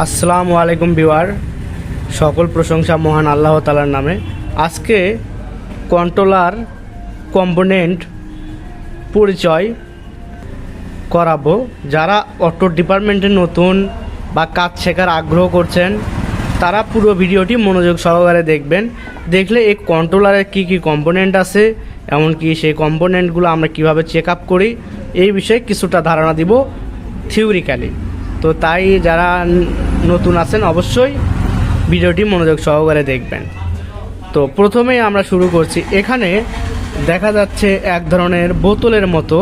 আসসালামু আলাইকুম বিওয়ার সকল প্রশংসা মহান আল্লাহ তালার নামে। আজকে কন্ট্রোলার কম্পোনেন্ট পরিচয় করাবো। যারা অটো ডিপার্টমেন্টে নতুন বা কাজ শেখার আগ্রহ করছেন, তারা পুরো ভিডিওটি মনোযোগ সহকারে দেখবেন। দেখলে এই কন্ট্রোলারের কী কী কম্পোনেন্ট আছে, এমনকি সেই কম্পোনেন্টগুলো আমরা কীভাবে চেক আপ করি, এই বিষয়ে কিছুটা ধারণা দিব থিওরিক্যালি তো তাই যারা নতুন আছেন অবশ্যই ভিডিওটি মনোযোগ সহকারে দেখবেন। তো প্রথমেই আমরা শুরু করছি। এখানে দেখা যাচ্ছে এক ধরনের বোতলের মতো,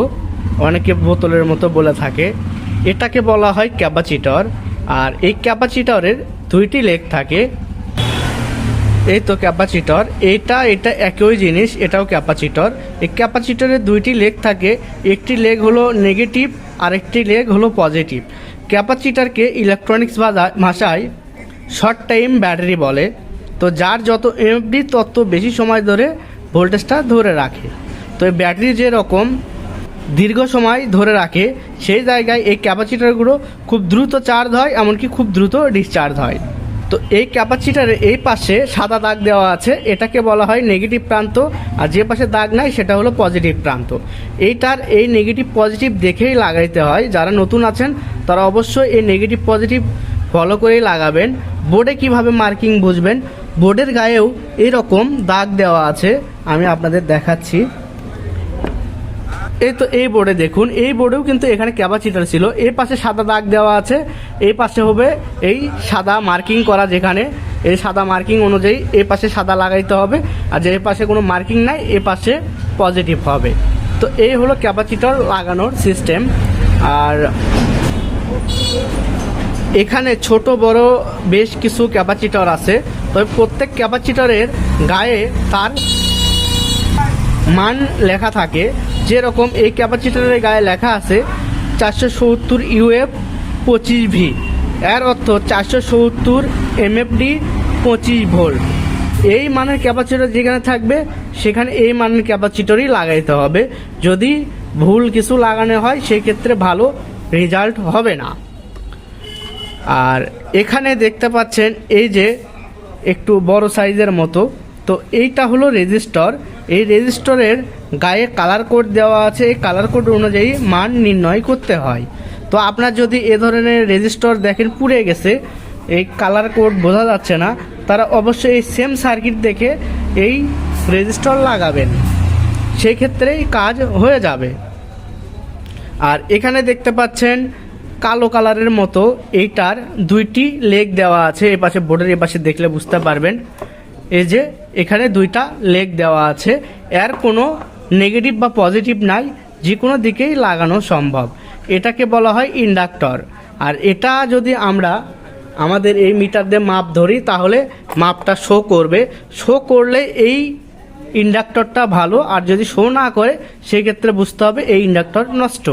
অনেকে বোতলের মতো বলে থাকে। এটাকে বলা হয় ক্যাপাচিটর। আর এই ক্যাপাচিটরের দুইটি লেগ থাকে। এই তো ক্যাপাচিটর। এটা এটা একই জিনিস, এটাও ক্যাপাচিটর। এই ক্যাপাচিটরের দুইটি লেগ থাকে। একটি লেগ হলো নেগেটিভ আর একটি লেগ হলো পজিটিভ। ক্যাপাচিটরকে ইলেকট্রনিক্স ভাষায় শর্ট টাইম ব্যাটারি বলে, তো যার যত এমএফডি তত বেশি সময় ধরে ভোল্টেজটা ধরে রাখে। তো এই ব্যাটারি যেরকম দীর্ঘ সময় ধরে রাখে, সেই জায়গায় এই ক্যাপাসিটারগুলো খুব দ্রুত চার্জ হয়, এমনকি খুব দ্রুত ডিসচার্জ হয়। তো এই ক্যাপাসিটারের এই পাশে সাদা দাগ দেওয়া আছে, এটাকে বলা হয় নেগেটিভ প্রান্ত, আর যে পাশে দাগ নাই সেটা হলো পজিটিভ প্রান্ত। এইটার এই নেগেটিভ পজিটিভ দেখেই লাগাইতে হয়, যারা নতুন আছেন, তারা অবশ্যই এই নেগেটিভ পজিটিভ ফলো করেই লাগাবেন। বোর্ডে কীভাবে মার্কিং বুঝবেন? বোর্ডের গায়েও এরকম দাগ দেওয়া আছে, আমি আপনাদের দেখাচ্ছি। এই তো এই বোর্ডে দেখুন, এই বোর্ডেও কিন্তু এখানে ক্যাপাসিটার ছিল। এই পাশে সাদা দাগ দেওয়া আছে। এই পাশে হবে এই সাদা মার্কিং করা যেখানে। এই সাদা মার্কিং অনুযায়ী এই পাশে সাদা লাগাইতে হবে। আর যে পাশে কোনো মার্কিং নাই, এ পাশে পজিটিভ হবে। তো এই হলো ক্যাপাসিটার লাগানোর সিস্টেম আর এখানে ছোট, বড় বেশ কিছু ক্যাপাসিটর আছে। তবে প্রত্যেক ক্যাপাসিটরের গায়ে তার মান লেখা থাকে। যেরকম এই ক্যাপাসিটরের গায়ে লেখা আছে চারশো সত্তর ইউএফ পঁচিশ ভি। এর অর্থ চারশো সত্তর এমএফডি পঁচিশ ভোল্ট। এই মানের ক্যাপাসিটর যেখানে থাকবে, সেখানে এই মানের ক্যাপাসিটরই লাগাইতে হবে। যদি ভুল কিছু লাগানো হয় সেই ক্ষেত্রে ভালো রেজাল্ট হবে না। আর এখানে দেখতে পাচ্ছেন, এই যে একটু বড় সাইজের মতো। তো এইটা হলো রেজিস্টর। এই রেজিস্টরের গায়ে কালার কোড দেওয়া আছে। এই কালার কোড অনুযায়ী মান নির্ণয় করতে হয়। তো আপনার যদি এ ধরনের রেজিস্টর দেখেন পুড়ে গেছে, এই কালার কোড বোঝা যাচ্ছে না, তারা অবশ্যই এই সেম সার্কিট দেখে এই রেজিস্টর লাগাবেন। সেই ক্ষেত্রেই কাজ হয়ে যাবে। আর এখানে দেখতে পাচ্ছেন কালো কালারের মতো এইটার দুইটি লেগ দেওয়া আছে। এ পাশে বোর্ডের এ পাশে দেখলে বুঝতে পারবেন। এই যে এখানে দুইটা লেগ দেওয়া আছে। এর কোনো নেগেটিভ বা পজিটিভ নাই যে কোনো দিকেই লাগানো সম্ভব। এটাকে বলা হয় ইন্ডাক্টর। আর এটা যদি আমরা আমাদের এই মিটার দিয়ে মাপ ধরি, তাহলে মাপটা শো করবে। শো করলে এই ইন্ডাক্টরটা ভালো, আর যদি শো না করে সেই ক্ষেত্রে বুঝতে হবে এই ইন্ডাক্টর নষ্ট।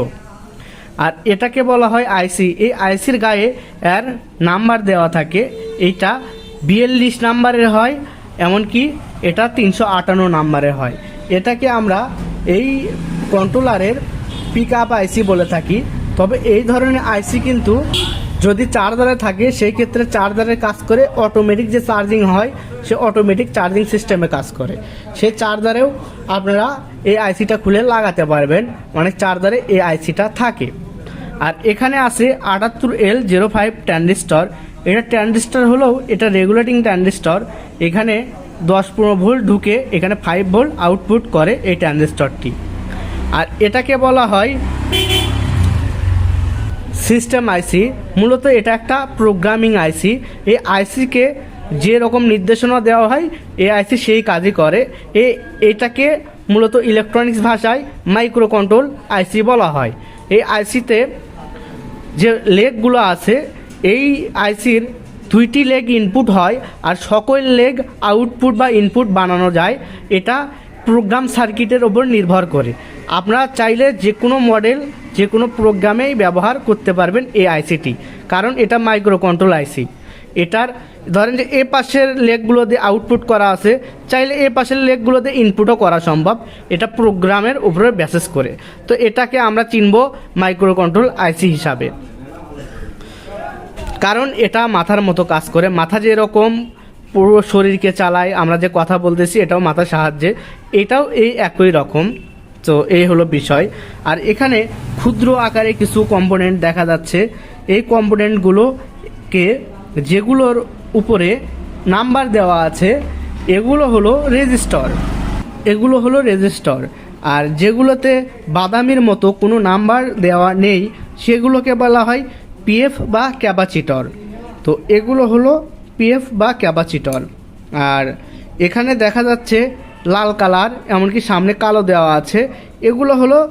আর এটাকে বলা হয় আইসি এই আইসির গায়ে এর নাম্বার দেওয়া থাকে। এইটা বিয়াল্লিশ নাম্বারের হয়। এমনকি এটা তিনশো আটান্ন নাম্বারের হয়। এটাকে আমরা এই কন্ট্রোলারের পিক আপ আইসি বলে থাকি। তবে এই ধরনের আইসি কিন্তু যদি চার্জারে থাকে, সেই ক্ষেত্রে চার্জারের কাজ করে অটোমেটিক যে চার্জিং হয়, সে অটোমেটিক চার্জিং সিস্টেমে কাজ করে। সেই চার্জারেও আপনারা এই আইসিটা খুলে লাগাতে পারবেন। অনেক চার্জারে এই আইসিটা থাকে। আর এখানে আছে আটাত্তর এল জিরো ফাইভ ট্যান্ডিস্টর এটা ট্যান্ডিস্টর হলেও এটা রেগুলেটিং ট্যান্ডিস্টর এখানে দশ পনেরো ভোল্ট ঢুকে এখানে ফাইভ ভোল্ট আউটপুট করে এই ট্যান্ডিস্টরটি আর এটাকে বলা হয় সিস্টেম আইসি মূলত এটা একটা প্রোগ্রামিং আইসি এই আইসিকে যে রকম নির্দেশনা দেওয়া হয়, এই আইসি সেই কাজই করে। এ, এটাকে মূলত ইলেকট্রনিক্স ভাষায় মাইক্রো কন্ট্রোল আইসি বলা হয়। এই আইসিতে যে লেগগুলো আছে, এই আইসির দুইটি লেগ ইনপুট হয় আর সকল লেগ আউটপুট বা ইনপুট বানানো যায়। এটা প্রোগ্রাম সার্কিটের ওপর নির্ভর করে। আপনারা চাইলে যে কোনো মডেল যে কোনো প্রোগ্রামেই ব্যবহার করতে পারবেন এই আইসিটি। কারণ এটা মাইক্রো কন্ট্রোল আইসি। এটার, ধরেন যে এ পাশের লেগগুলো দিয়ে আউটপুট করা আছে, চাইলে এ পাশের লেগগুলো দিয়ে ইনপুটও করা সম্ভব। এটা প্রোগ্রামের উপরে বেসিস করে। তো এটাকে আমরা চিনব মাইক্রো কন্ট্রোল আইসি হিসাবে। কারণ এটা মাথার মতো কাজ করে। মাথা যেরকম পুরো শরীরকে চালায়, আমরা যে কথা বলতেছি এটাও মাথার সাহায্যে। এটাও এই একই রকম। তো এই হলো বিষয়। আর এখানে ক্ষুদ্র আকারে কিছু কম্পোনেন্ট দেখা যাচ্ছে। এই কম্পোনেন্টগুলোকে যেগুলোর উপরে নাম্বার দেওয়া আছে, এগুলো হলো রেজিস্টর। এগুলো হলো রেজিস্টর। আর যেগুলোতে বাদামির মতো কোনো নাম্বার দেওয়া নেই, সেগুলোকে বলা হয় পিএফ বা ক্যাপাচিটর। তো এগুলো হলো পিএফ বা ক্যাপাচিটর। আর এখানে দেখা যাচ্ছে লাল কালার, এমনকি সামনে কালো দেওয়া আছে। এগুলো হলো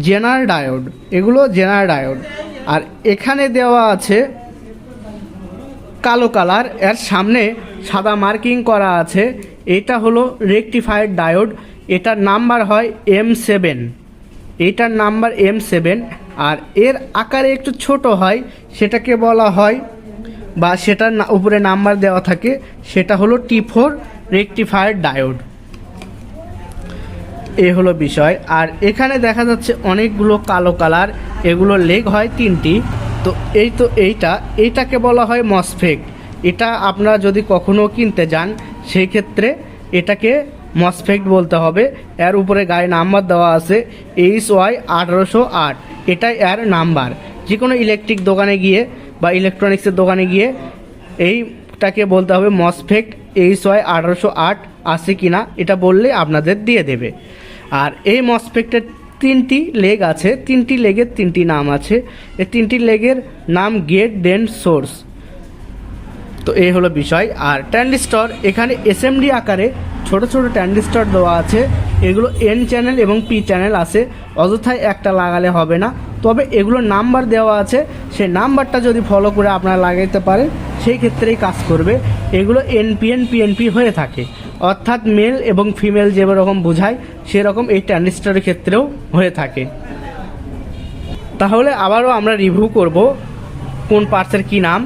জেনার ডায়োড এগুলো জেনার ডায়োড আর এখানে দেওয়া আছে কালো কালার, এর সামনে সাদা মার্কিং করা আছে। এটা হলো রেকটিফায়ার ডায়োড। এটার নাম্বার হয় এম সেভেন। এটার নাম্বার এম সেভেন আর এর আকারে একটু ছোট হয়, সেটাকে বলা হয় বা সেটার উপরে নাম্বার দেওয়া থাকে, সেটা হলো টি ফোর রেকটিফায়ার ডায়োড। এ হলো বিষয়। আর এখানে দেখা যাচ্ছে অনেকগুলো কালো কালার। এগুলো লেগ হয় তিনটি। তো এই তো এইটা, এইটাকে বলা হয় মসফেক এটা আপনারা যদি কখনো কিনতে যান, সেই ক্ষেত্রে এটাকে মসফেক্ট বলতে হবে। এর উপরে গায়ে নাম্বার দেওয়া আছে এইচ ওয়াই আঠারোশো আট। এটাই এর নাম্বার। যে কোনো ইলেকট্রিক দোকানে গিয়ে বা ইলেকট্রনিক্সের দোকানে গিয়ে এইটাকে বলতে হবে মসফেক্ট এইচ ওয়াই আঠারোশো আট আছে কিনা, এটা বললে আপনাদের দিয়ে দেবে। আর এই মসফেক্টের তিনটি লেগ আছে, তিনটি লেগের তিনটি নাম আছে। এই তিনটি লেগের নাম গেট ডেন সোর্স। তো এই হলো বিষয়। আর ট্যান্ডিস্টর, এখানে এসএমডি আকারে ছোট ছোট ট্যান্ডিস্টর দেওয়া আছে। এগুলো এন চ্যানেল এবং পি চ্যানেল আছে। অযথায় একটা লাগালে হবে না। তবে এগুলো নাম্বার দেওয়া আছে। সেই নাম্বারটা যদি ফলো করে আপনারা লাগাইতে পারেন সেই ক্ষেত্রেই কাজ করবে। এগুলো এনপিএন পিএনপি হয়ে থাকে। অর্থাৎ মেল এবং ফিমেল যেরকম বোঝায়, সেরকম এই ট্যান্ডিস্টরের ক্ষেত্রেও হয়ে থাকে। তাহলে আবারও আমরা রিভিউ করব কোন পার্টসের কি নাম।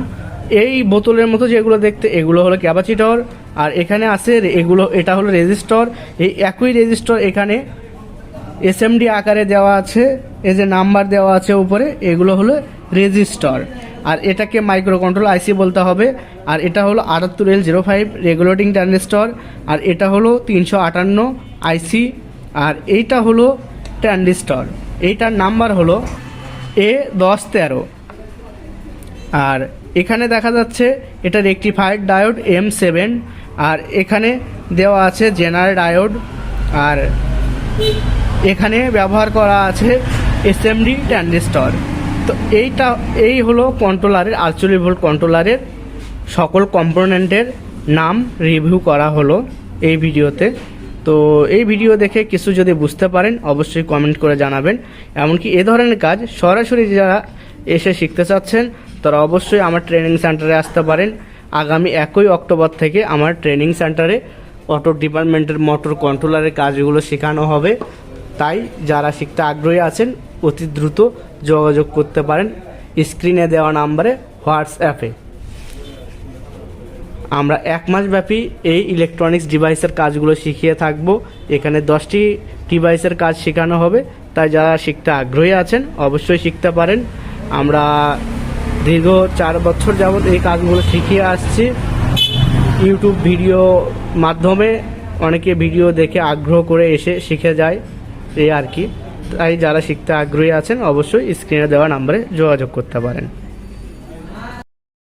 এই বোতলের মতো যেগুলো দেখতে, এগুলো হলো ক্যাপাচিটর, আর এখানে আছে এগুলো, এটা হলো রেজিস্টর। এই একই রেজিস্টর এখানে এসএমডি আকারে দেওয়া আছে, এই যে নাম্বার দেওয়া আছে উপরে, এগুলো হলো রেজিস্টর। এটাকে মাইক্রো কন্ট্রোল আইসি বলতে হবে। আর এটা হলো আটাত্তর L zero five regulating transistor আর এটা হলো তিনশো আটান্ন আইসি আর এইটা হলো ট্রানজিস্টর এইটার নাম্বার হলো এ দশ তেরো। আর এখানে দেখা যাচ্ছে এটা রেকটিফায়ার ডায়োড এম সেভেন আর এখানে দেওয়া আছে জেনারেল ডায়োড আর এখানে ব্যবহার করা আছে এসএমডি ট্রানজিস্টর তো এইটা, এই হলো কন্ট্রোলারের আটচল্লিশ ভোল্ট কন্ট্রোলারের সকল কম্পোনেন্টের নাম রিভিউ করা হলো এই ভিডিওতে। তো এই ভিডিও দেখে কিছু যদি বুঝতে পারেন, অবশ্যই কমেন্ট করে জানাবেন। এমনকি এ ধরনের কাজ সরাসরি যারা এসে শিখতে চাচ্ছেন, তারা অবশ্যই আমার ট্রেনিং সেন্টারে আসতে পারেন। আগামী একই অক্টোবর থেকে আমার ট্রেনিং সেন্টারে অটো ডিপার্টমেন্টের মোটর কন্ট্রোলারের কাজগুলো শেখানো হবে। তাই যারা শিখতে আগ্রহী আছেন, অতি দ্রুত যোগাযোগ করতে পারেন স্ক্রিনে দেওয়া নাম্বারে হোয়াটসঅ্যাপে আমরা এক মাস ব্যাপী এই ইলেকট্রনিক্স ডিভাইসের কাজগুলো শিখিয়ে থাকব। এখানে দশটি ডিভাইসের কাজ শেখানো হবে। তাই যারা শিখতে আগ্রহী আছেন, অবশ্যই শিখতে পারেন। আমরা দীর্ঘ চার বছর যাবৎ এই কাজগুলো শিখিয়ে আসছি। ইউটিউব ভিডিও মাধ্যমে অনেকে ভিডিও দেখে আগ্রহ করে এসে শিখে যায়। এই আর কি। তাই যারা শিখতে আগ্রহী আছেন, অবশ্যই স্ক্রিনে দেওয়া নাম্বারে যোগাযোগ করতে পারেন।